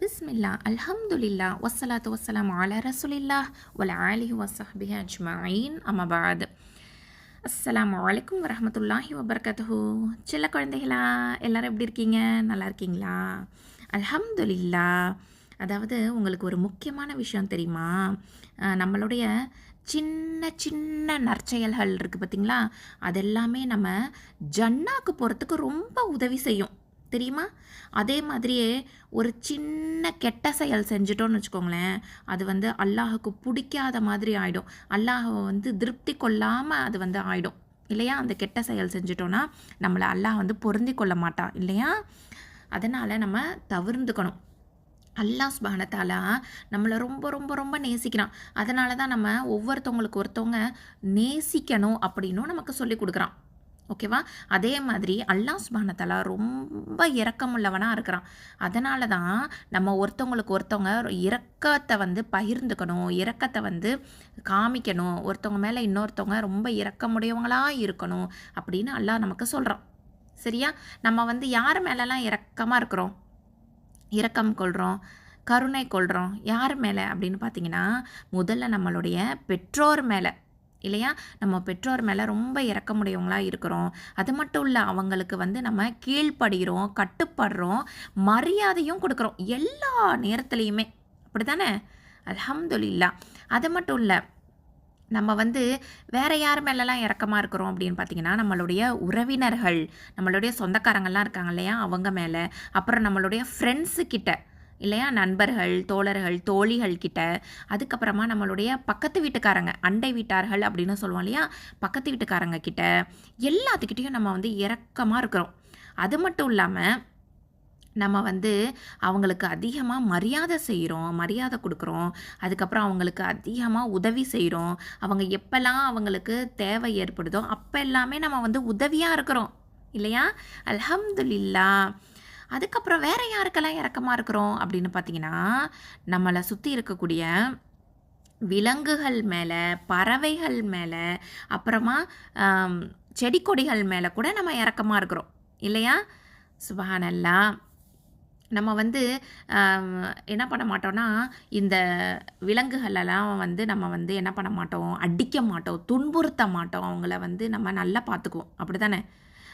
பிஸ்மில்லா அல்ஹம்துலில்லா வசலாத்து வசலாம் அலா ரசுலில்லா ஒல ஆலிஹி வசஹ்பிஹி அஜ்மாயின். அமபாத் அஸ்லாம் அலைக்கும் வரமத்துல்லாஹி வபர்கத்து சில குழந்தைகளா எல்லாரும் எப்படி இருக்கீங்க? நல்லா இருக்கீங்களா? அல்ஹம்துலில்லா. அதாவது உங்களுக்கு ஒரு முக்கியமான விஷயம் தெரியுமா? நம்மளுடைய சின்ன சின்ன நற்செயல்கள் இருக்குது பார்த்தீங்களா அதெல்லாமே நம்ம ஜன்னாக்கு போகிறதுக்கு ரொம்ப உதவி செய்யும். தெரியுமா? அதே மாதிரியே ஒரு சின்ன கெட்ட செயல் செஞ்சிட்டோன்னு வச்சுக்கோங்களேன் அது வந்து அல்லாஹுக்கு பிடிக்காத மாதிரி ஆகிடும் அல்லாஹை வந்து திருப்தி கொள்ளாமல் அது வந்து ஆகிடும் இல்லையா? அந்த கெட்ட செயல் செஞ்சிட்டோன்னா நம்மளை அல்லாஹ் வந்து பொருந்தி கொள்ள மாட்டான் இல்லையா? அதனால் நம்ம தவிர்ந்துக்கணும். அல்லாஹ் சுபானத்தாலா நம்மளை ரொம்ப ரொம்ப ரொம்ப நேசிக்கிறான். அதனால தான் நம்ம ஒவ்வொருத்தவங்களுக்கு ஒருத்தவங்க நேசிக்கணும் அப்படின்னும் நமக்கு சொல்லி கொடுக்குறான். ஓகேவா? அதே மாதிரி அல்லாஹ் சுபானத்தாலா ரொம்ப இரக்கமுள்ளவனாக இருக்கிறான். அதனால தான் நம்ம ஒருத்தவங்களுக்கு ஒருத்தவங்க இரக்கத்தை வந்து பகிர்ந்துக்கணும் இரக்கத்தை வந்து காமிக்கணும் ஒருத்தவங்க மேலே இன்னொருத்தவங்க ரொம்ப இரக்கமுடையவங்களாக இருக்கணும் அப்படின்னு அல்லாஹ் நமக்கு சொல்கிறான் சரியா? நம்ம வந்து யார் மேலெல்லாம் இரக்கமாக இருக்கிறோம்? இரக்கம் கொள்கிறோம் கருணை கொள்கிறோம் யார் மேலே அப்படின்னு பார்த்தீங்கன்னா முதல்ல நம்மளுடைய பெற்றோர் மேலே. இல்லையா? நம்ம பெற்றோர் மேலே ரொம்ப இறக்கமுடையவங்களாக இருக்கிறோம். அது மட்டும் இல்லை அவங்களுக்கு வந்து நம்ம கீழ்ப்படுகிறோம் கட்டுப்படுறோம் மரியாதையும் கொடுக்குறோம். எல்லா நேரத்துலையுமே. அப்படி தானே அலமதுல்லா அது மட்டும் இல்லை நம்ம வந்து வேறு யார் மேலெலாம் இறக்கமாக இருக்கிறோம் அப்படின்னு பார்த்தீங்கன்னா நம்மளுடைய உறவினர்கள் நம்மளுடைய சொந்தக்காரங்கள்லாம் இருக்காங்க இல்லையா? அவங்க மேலே. அப்புறம் நம்மளுடைய ஃப்ரெண்ட்ஸு கிட்ட. இல்லையா? நண்பர்கள் தோழர்கள் தோழிகள் கிட்ட அதுக்கப்புறமா நம்மளுடைய பக்கத்து வீட்டுக்காரங்க அண்டை வீட்டார்கள் அப்படின்னு சொல்லுவோம் இல்லையா? பக்கத்து வீட்டுக்காரங்க கிட்ட எல்லாத்துக்கிட்டேயும் நம்ம வந்து இரக்கமாக இருக்கிறோம். அது மட்டும் இல்லாமல் நம்ம வந்து அவங்களுக்கு அதிகமாக மரியாதை செய்கிறோம் மரியாதை கொடுக்குறோம். அதுக்கப்புறம் அவங்களுக்கு அதிகமாக உதவி செய்கிறோம் அவங்க எப்போல்லாம் அவங்களுக்கு தேவை ஏற்படுதோ அப்போ எல்லாமே நம்ம வந்து உதவியாக இருக்கிறோம். இல்லையா? அல்ஹம்துலில்லா. அதுக்கப்புறம் வேறு யாருக்கெல்லாம் இறக்கமாக இருக்கிறோம் அப்படின்னு பார்த்தீங்கன்னா நம்மளை சுற்றி இருக்கக்கூடிய விலங்குகள் மேலே பறவைகள் மேலே அப்புறமா செடி கொடிகள் மேலே கூட நம்ம இறக்கமாக இருக்கிறோம். இல்லையா? சுபஹானல்லா. நம்ம வந்து என்ன பண்ண மாட்டோம்னா இந்த விலங்குகளெல்லாம் வந்து நம்ம வந்து என்ன பண்ண மாட்டோம்? அடிக்க மாட்டோம் துன்புறுத்த மாட்டோம். அவங்கள வந்து நம்ம நல்லா பார்த்துக்குவோம். அப்படி தானே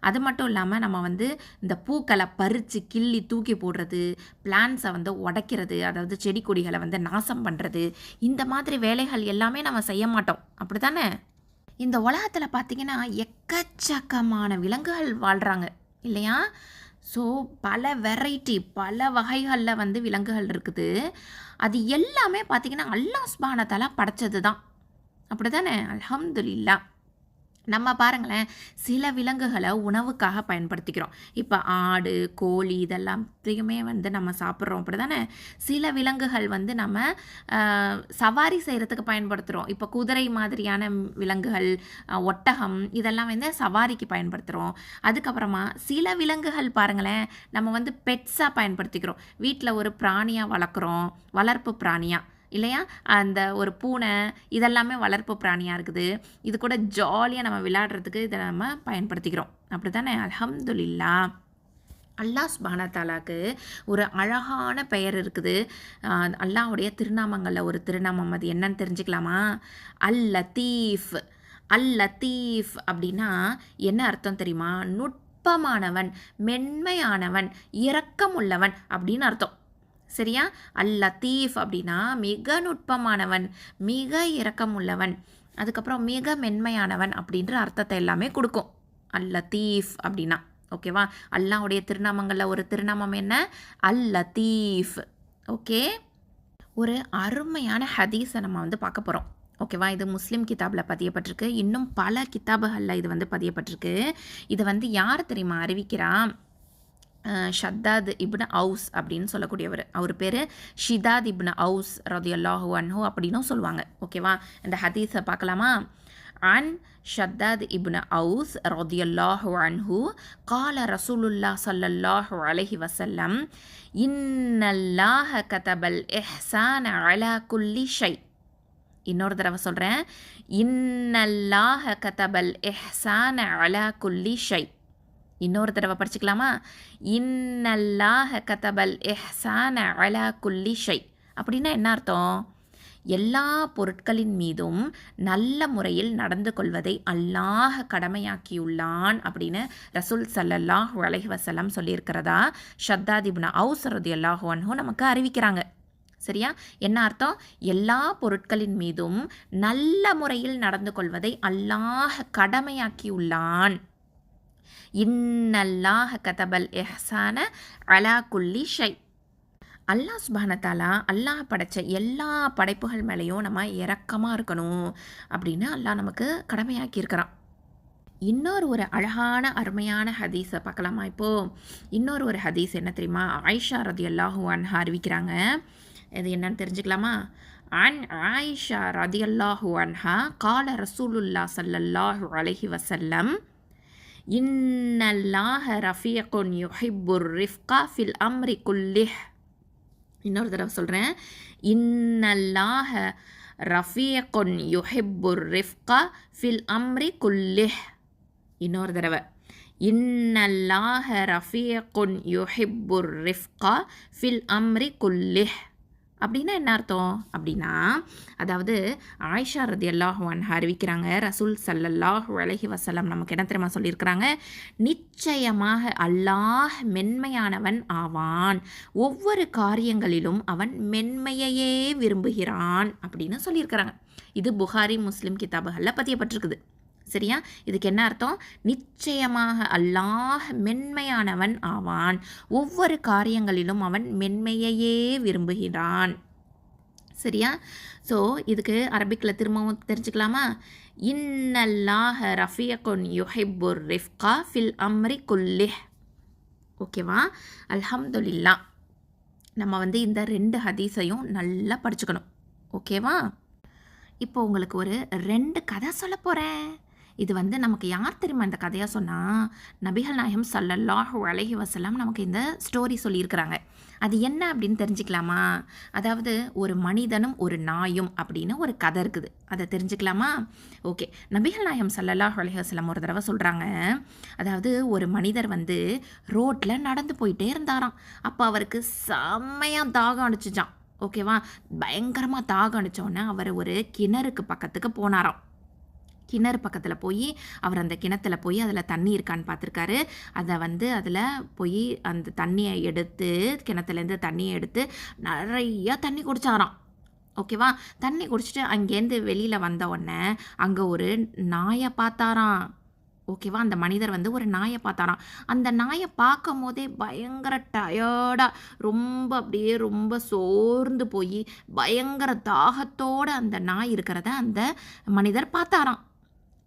அது மட்டும் இல்லாமல் நம்ம வந்து இந்த பூக்களை பறித்து கிள்ளி தூக்கி போடுறது பிளான்ஸை வந்து உடைக்கிறது அதாவது செடி கொடிகளை வந்து நாசம் பண்ணுறது இந்த மாதிரி வேலைகள் எல்லாமே நம்ம செய்ய மாட்டோம். அப்படி தானே இந்த உலகத்தில் பார்த்தீங்கன்னா எக்கச்சக்கமான விலங்குகள் வாழ்கிறாங்க இல்லையா? ஸோ பல வெரைட்டி பல வகைகளில் வந்து விலங்குகள் இருக்குது. அது எல்லாமே பார்த்திங்கன்னா அல்லாஹ் படைச்சது தான் அப்படி தானே அல்ஹம்துலில்லா நம்ம பாருங்களேன் சில விலங்குகளை உணவுக்காக பயன்படுத்திக்கிறோம். இப்போ ஆடு கோழி இதெல்லாத்தையுமே வந்து நம்ம சாப்பிட்றோம் அப்படி தானே சில விலங்குகள் வந்து நம்ம சவாரி செய்கிறதுக்கு பயன்படுத்துகிறோம் இப்போ குதிரை மாதிரியான விலங்குகள் ஒட்டகம் இதெல்லாம் வந்து சவாரிக்கு பயன்படுத்துகிறோம் அதுக்கப்புறமா சில விலங்குகள் பாருங்களேன் நம்ம வந்து பெட்ஸாக பயன்படுத்திக்கிறோம். வீட்டில் ஒரு பிராணியாக வளர்க்குறோம் வளர்ப்பு பிராணியாக இல்லையா? அந்த ஒரு பூனை இதெல்லாமே வளர்ப்பு பிராணியாக இருக்குது. இது கூட ஜாலியாக நம்ம விளையாடுறதுக்கு இதை நம்ம பயன்படுத்திக்கிறோம். அப்படி தானே அலமதுல்லா அல்லாஹ் சுபான ஒரு அழகான பெயர் இருக்குது. ஆஹ் அல்லாஹ்வுடைய திருநாமங்களில் ஒரு திருநாமம். அது என்னன்னு தெரிஞ்சுக்கலாமா? அல் லத்தீஃப் அல் லத்தீஃப் அப்படின்னா என்ன அர்த்தம் தெரியுமா? நுட்பமானவன் மென்மையானவன் இரக்கமுள்ளவன் அப்படின்னு அர்த்தம். சரியா? அல் லத்தீஃப் அப்படின்னா மிக நுட்பமானவன் மிக இரக்கமுள்ளவன் அதுக்கப்புறம் மிக மென்மையானவன் அப்படின்ற அர்த்தத்தை எல்லாமே கொடுக்கும். அல் லத்தீஃப் அப்படின்னா. ஓகேவா அல்லாவுடைய திருநாமங்களில் ஒரு திருநாமம் என்ன? அல் லத்தீஃப். ஓகே ஒரு அருமையான ஹதீஸை நம்ம வந்து பார்க்க போகிறோம் ஓகேவா இது முஸ்லீம் கிதாபில் பதியப்பட்டிருக்கு. இன்னும் பல கிதாபுகளில் இது வந்து பதியப்பட்டிருக்கு. இதை வந்து யார் தெரியுமா அறிவிக்கிறா? ஷத்தாத் இப்னு அவுஸ் அப்படின்னு சொல்லக்கூடியவர். அவர் பேர் ஷிதாத் இப்னு அவுஸ் ரதியல்லாஹு அன்ஹு அப்படின்னும் சொல்லுவாங்க. ஓகேவா இந்த ஹதீஸை பார்க்கலாமா? அன் ஷத்தாத் இப்னு அவுஸ் ரதியல்லாஹு அன்ஹு கால ரசூலுல்லா சல்லல்லாஹு அலஹி வசல்லம் இன்னல்லாஹ கதபல் எஹ்சான் அலா குல்லி ஷை இன்னொரு தடவை சொல்கிறேன் இன்னல்லாஹ கதபல் எஹ்சான் அலா குல்லி ஷை இன்னொரு தடவை படிச்சுக்கலாமா? இன்னல்லாஹ கதபல் எஹ்சான அலா குல்லி ஷை அப்படின்னா என்ன அர்த்தம்? எல்லா பொருட்களின் மீதும் நல்ல முறையில் நடந்து கொள்வதை அல்லாஹ் கடமையாக்கியுள்ளான் அப்படின்னு ரசூல் சல்லல்லாஹ் அலைஹி வசல்லம் சொல்லியிருக்கிறதா? ஷத்தாதிபுன அவுசரதி அல்லாஹுவன்ஹோ நமக்கு அறிவிக்கிறாங்க. சரியா? என்ன அர்த்தம்? எல்லா பொருட்களின் மீதும் நல்ல முறையில் நடந்து கொள்வதை அல்லாஹ் கடமையாக்கியுள்ளான். இன்னல்லாஹ கதபல் எஹ்சான அலா குல்லி ஷை. அல்லாஹ் சுபானத்தாலா அல்லாஹ் படைத்த எல்லா படைப்புகள் மேலேயும் நம்ம இரக்கமாக இருக்கணும் அப்படின்னு அல்லாஹ் நமக்கு கடமையாக்கியிருக்கிறான். இன்னொரு ஒரு அழகான அருமையான ஹதீஸை பார்க்கலாமா இப்போது இன்னொரு ஒரு ஹதீஸ் என்ன தெரியுமா? ஆயிஷா ரதி அல்லாஹூ அன்ஹா அறிவிக்கிறாங்க. இது என்னன்னு தெரிஞ்சுக்கலாமா? அன் ஆயிஷா ரதி அல்லாஹூ அன்ஹா கால ரசூலுல்லா சல்லல்லாஹு அலஹி வசல்லம் இன்னல்லாஹ ரஃபியகுன் யுஹிப்புர் ரிஃப்கா ஃபில் அம்ரி குல்லிஹ் இன்னொரு தடவை சொல்கிறேன் இன்னல்லாஹ ரஃபியகுன் யுஹிப்புர் ரிஃப்கா ஃபில் அம்ரி குல்லிஹ் இன்னொரு தடவை. இன்னல்லாஹ ரஃபியகுன் யுஹிப்புர் ரிஃப்கா ஃபில் அம்ரி குல்லிஹ் அப்படின்னா என்ன அர்த்தம்? அப்படின்னா அதாவது ஆயிஷா ரதி அல்லாஹுவான் அறிவிக்கிறாங்க ரசூல் சல்லல்லாஹ் அலஹி வசலம் நமக்கு என்ன தெரியுமா சொல்லியிருக்கிறாங்க? நிச்சயமாக அல்லாஹ் மென்மையானவன் ஆவான். ஒவ்வொரு காரியங்களிலும் அவன் மென்மையையே விரும்புகிறான் அப்படின்னு சொல்லியிருக்கிறாங்க. இது புகாரி முஸ்லீம் கிதாபுகளில் பதியப்பட்டிருக்குது. சரியா? இதுக்கு என்ன அர்த்தம்? நிச்சயமாக அல்லாஹ் மென்மையானவன் ஆவான். ஒவ்வொரு காரியங்களிலும் அவன் மென்மையையே விரும்புகிறான். சரியா? ஸோ இதுக்கு அரபிக்கில் திரும்பவும் தெரிஞ்சுக்கலாமா? இன்னல்லாஹ ரஃபியகுன் யுஹிப்புர் ரிஃப்கா ஃபில் அம்ரி குல்லிஹ். ஓகேவா? அல்ஹம்துலில்லா நம்ம வந்து இந்த ரெண்டு ஹதீஸையும் நல்லா படிச்சுக்கணும். ஓகேவா? இப்போ உங்களுக்கு ஒரு ரெண்டு கதை சொல்ல போகிறேன் இது வந்து நமக்கு யார் தெரியுமா இந்த கதையாக சொன்னால் நபிகள் நாயகம் சல்லல்லாஹு அலஹி வசலாம் நமக்கு இந்த ஸ்டோரி சொல்லியிருக்கிறாங்க. அது என்ன அப்படின்னு தெரிஞ்சுக்கலாமா? அதாவது ஒரு மனிதனும் ஒரு நாயும் அப்படின்னு ஒரு கதை இருக்குது. அதை தெரிஞ்சுக்கலாமா? ஓகே. நபிகள் நாயகம் சல்லல்லாஹ் அலஹி ஒரு தடவை சொல்கிறாங்க அதாவது ஒரு மனிதர் வந்து ரோட்டில் நடந்து போயிட்டே இருந்தாராம். அப்போ அவருக்கு செம்மையாக தாகம் அடிச்சுச்சான் ஓகேவா? பயங்கரமாக தாகம் அடித்தோடனே அவர் ஒரு கிணறுக்கு பக்கத்துக்கு போனாராம். கிணறு பக்கத்தில் போய் அவர் அந்த கிணத்துல போய் அதில் தண்ணி இருக்கான்னு பார்த்துருக்காரு அதை வந்து அதில் போய் அந்த தண்ணியை எடுத்து கிணத்துலேருந்து தண்ணியை எடுத்து நிறையா தண்ணி குடிச்சாராம். ஓகேவா தண்ணி குடிச்சிட்டு அங்கேருந்து வெளியில் வந்த உடனே அங்கே ஒரு நாயை பார்த்தாராம். ஓகேவா அந்த மனிதர் வந்து ஒரு நாயை பார்த்தாராம். அந்த நாயை பார்க்கும் போதே பயங்கர டயர்டாக ரொம்ப அப்படியே ரொம்ப சோர்ந்து போய் பயங்கர தாகத்தோடு அந்த நாய் இருக்கிறத அந்த மனிதர் பார்த்தாராம்.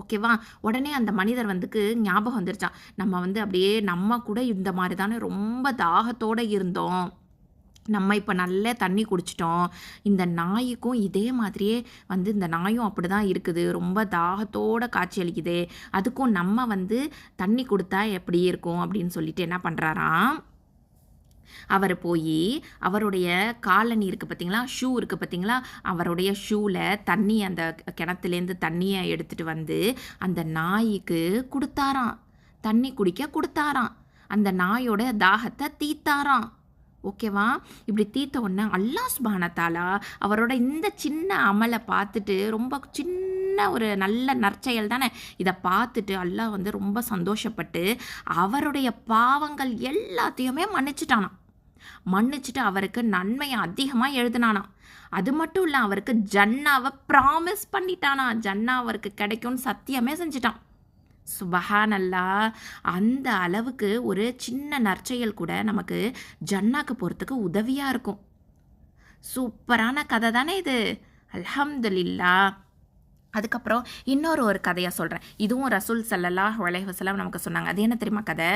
ஓகேவா? உடனே அந்த மனிதர் வந்துக்கு ஞாபகம் வந்துருச்சான் நம்ம வந்து அப்படியே நம்ம கூட இந்த மாதிரி தானே ரொம்ப தாகத்தோடு இருந்தோம். நம்ம இப்போ நல்ல தண்ணி குடிச்சிட்டோம். இந்த நாய்க்கும் இதே மாதிரியே வந்து இந்த நாயும் அப்படி தான் இருக்குது. ரொம்ப தாகத்தோடு காட்சி அளிக்குது. அதுக்கும் நம்ம வந்து தண்ணி கொடுத்தா எப்படி இருக்கும் அப்படின்னு சொல்லிட்டு என்ன பண்ணுறாராம் அவர் போய் அவருடைய காலனி இருக்குது பார்த்தீங்களா ஷூ இருக்குது பார்த்தீங்களா அவருடைய ஷூவில் தண்ணி அந்த கிணத்துலேருந்து தண்ணியை எடுத்துகிட்டு வந்து அந்த நாய்க்கு கொடுத்தாராம். தண்ணி குடிக்க கொடுத்தாராம். அந்த நாயோட தாகத்தை தீத்தாராம். ஓகேவா? இப்படி தீர்த்த உடனே அல்லாஸ் பானத்தாலா அவரோட இந்த சின்ன அமலை பார்த்துட்டு ரொம்ப சின்ன ஒரு நல்ல நற்செயல் தானே? இதை பார்த்துட்டு அல்லாஹ் வந்து ரொம்ப சந்தோஷப்பட்டு அவருடைய பாவங்கள் எல்லாத்தையுமே மன்னிச்சிட்டானான் மன்னிச்சுட்டு அவருக்கு நன்மையை அதிகமாக எழுதினானாம். அது மட்டும் இல்லை அவருக்கு ஜன்னாவை ப்ராமிஸ் பண்ணிட்டானா ஜன்னா அவருக்கு கிடைக்கும்னு சத்தியமே செஞ்சிட்டான். சுபஹானல்லா அந்த அளவுக்கு ஒரு சின்ன நற்செயல் கூட நமக்கு ஜன்னாக்கு போகிறதுக்கு உதவியாக இருக்கும். சூப்பரான கதை தானே இது. அல்ஹம்துலில்லா. அதுக்கப்புறம் இன்னொரு ஒரு கதையாக சொல்கிறேன் இதுவும் ரசூல் சல்லல்லா வலைவசலாம் நமக்கு சொன்னாங்க. அது என்ன தெரியுமா கதை?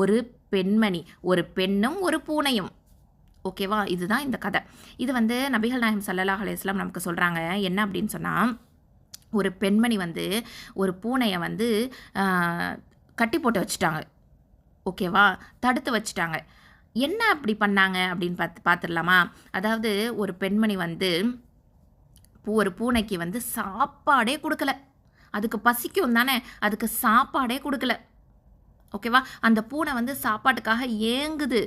ஒரு பெண்மணி ஒரு பெண்ணும் ஒரு பூனையும். ஓகேவா இதுதான் இந்த கதை. இது வந்து நபிகள் நாயம் சல்லல்லா அலையம் நமக்கு சொல்கிறாங்க என்ன அப்படின்னு சொன்னால் ஒரு பெண்மணி வந்து ஒரு பூனையை வந்து கட்டி போட்டு வச்சுட்டாங்க. ஓகேவா தடுத்து வச்சுட்டாங்க. என்ன அப்படி பண்ணாங்க அப்படின்னு பார்த்து பார்த்துடலாமா அதாவது ஒரு பெண்மணி வந்து ஒரு பூனைக்கு வந்து சாப்பாடே கொடுக்கல. அதுக்கு பசிக்கும் தானே அதுக்கு சாப்பாடே கொடுக்கல. ஓகேவா அந்த பூனை வந்து சாப்பாட்டுக்காக ஏங்குது.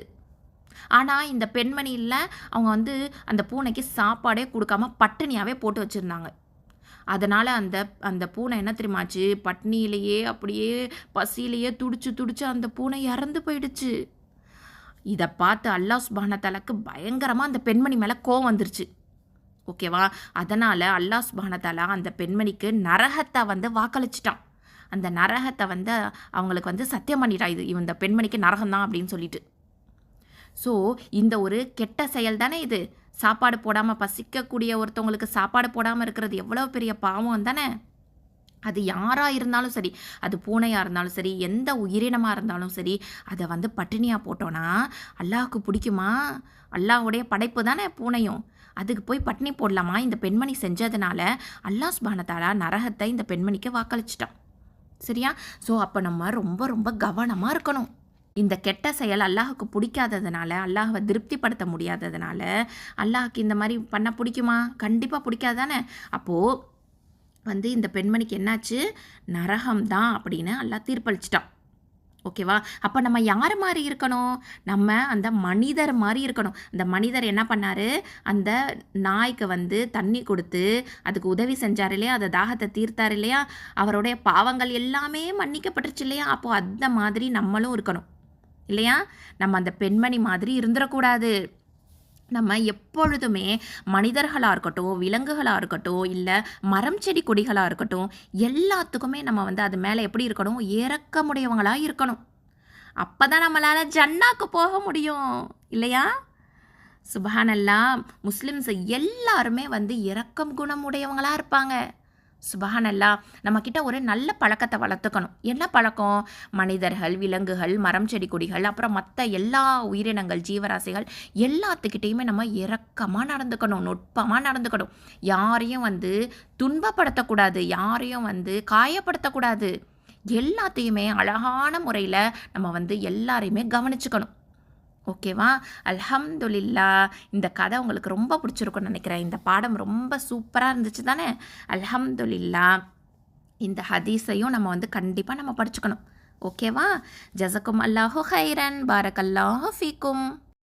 ஆனால் இந்த பெண்மணியில் அவங்க வந்து அந்த பூனைக்கு சாப்பாடே கொடுக்காம பட்டினியாகவே போட்டு வச்சுருந்தாங்க. அதனால் அந்த அந்த பூனை என்ன தெரியுமாச்சு? பட்னியிலேயே அப்படியே பசியிலேயே துடிச்சு துடிச்சு அந்த பூனை இறந்து போயிடுச்சு. இதை பார்த்து அல்லாஹ் சுபானத்தாலாக்கு பயங்கரமாக அந்த பெண்மணி மேலே கோவம் வந்துருச்சு. ஓகேவா? அதனால் அல்லாஹ் சுபானதாலா அந்த பெண்மணிக்கு நரகத்தை வந்து வாக்களிச்சிட்டான். அந்த நரகத்தை வந்து அவங்களுக்கு வந்து சத்தியம் பண்ணிட்டான் இது. இந்த பெண்மணிக்கு நரகம் தான் அப்படின்னு சொல்லிட்டு. ஸோ இந்த ஒரு கெட்ட செயல் தானே இது. சாப்பாடு போடாமல் பசிக்கக்கூடிய ஒருத்தவங்களுக்கு சாப்பாடு போடாமல் இருக்கிறது எவ்வளோ பெரிய பாவம் தானே? அது யாராக இருந்தாலும் சரி அது பூனையாக இருந்தாலும் சரி எந்த உயிரினமாக இருந்தாலும் சரி அதை வந்து பட்டினியாக போட்டோன்னா அல்லாஹுக்கு பிடிக்குமா? அல்லாவுடைய படைப்பு தானே பூனையும். அதுக்கு போய் பட்டினி போடலாமா? இந்த பெண்மணி செஞ்சதுனால அல்லாஹ் பானத்தாலா நரகத்தை இந்த பெண்மணிக்கு வாக்களிச்சிட்டான். சரியா? ஸோ அப்போ நம்ம ரொம்ப ரொம்ப கவனமாக இருக்கணும். இந்த கெட்ட செயல் அல்லாஹுக்கு பிடிக்காததுனால அல்லாஹவை திருப்திப்படுத்த முடியாததுனால அல்லாஹுக்கு இந்த மாதிரி பண்ண பிடிக்குமா? கண்டிப்பாக பிடிக்காதானே? அப்போது வந்து இந்த பெண்மணிக்கு என்னாச்சு? நரகம் தான் அப்படின்னு அல்லாஹ் தீர்ப்பளிச்சிட்டான். ஓகேவா? அப்போ நம்ம யார் மாதிரி இருக்கணும்? நம்ம அந்த மனிதர் மாதிரி இருக்கணும். அந்த மனிதர் என்ன பண்ணார்? அந்த நாய்க்கு வந்து தண்ணி கொடுத்து அதுக்கு உதவி செஞ்சார் இல்லையா? அதை தாகத்தை தீர்த்தார் இல்லையா? அவருடைய பாவங்கள் எல்லாமே மன்னிக்கப்பட்டுருச்சு இல்லையா? அப்போது அந்த மாதிரி நம்மளும் இருக்கணும். இல்லையா? நம்ம அந்த பெண்மணி மாதிரி இருந்துடக்கூடாது நம்ம எப்பொழுதுமே மனிதர்களாக இருக்கட்டும் விலங்குகளாக இருக்கட்டும் இல்லை மரம் செடி கொடிகளாக இருக்கட்டும் எல்லாத்துக்குமே நம்ம வந்து அது மேலே எப்படி இருக்கணும்? இறக்கமுடையவங்களாக இருக்கணும். அப்போ தான் நம்மளால் ஜன்னாக்கு போக முடியும். இல்லையா? சுபஹானல்லா முஸ்லிம்ஸ் எல்லாருமே வந்து இறக்கம் குணமுடையவங்களாக இருப்பாங்க. சுபஹானல்லா நம்மக்கிட்ட ஒரு நல்ல பழக்கத்தை வளர்த்துக்கணும். என்ன பழக்கம்? மனிதர்கள் விலங்குகள் மரம் செடி கொடிகள் அப்புறம் மற்ற எல்லா உயிரினங்கள் ஜீவராசிகள் எல்லாத்துக்கிட்டேயுமே நம்ம இறக்கமாக நடந்துக்கணும் நுட்பமாக நடந்துக்கணும். யாரையும் வந்து துன்பப்படுத்தக்கூடாது யாரையும் வந்து காயப்படுத்தக்கூடாது. எல்லாத்தையுமே அழகான முறையில் நம்ம வந்து எல்லாரையுமே கவனிச்சுக்கணும். ஓகேவா அல்ஹம்துலில்லா இந்த கதை உங்களுக்கு ரொம்ப பிடிச்சிருக்கும்னு நினைக்கிறேன். இந்த பாடம் ரொம்ப சூப்பராக இருந்துச்சு தானே? அல்ஹம்துலில்லா இந்த ஹதீஸையும் நம்ம வந்து கண்டிப்பாக நம்ம படிச்சுக்கணும். ஓகேவா ஜசக்கும் அல்லாஹு ஹைரன். பாரக் அல்லாஹு ஃபீக்கும்.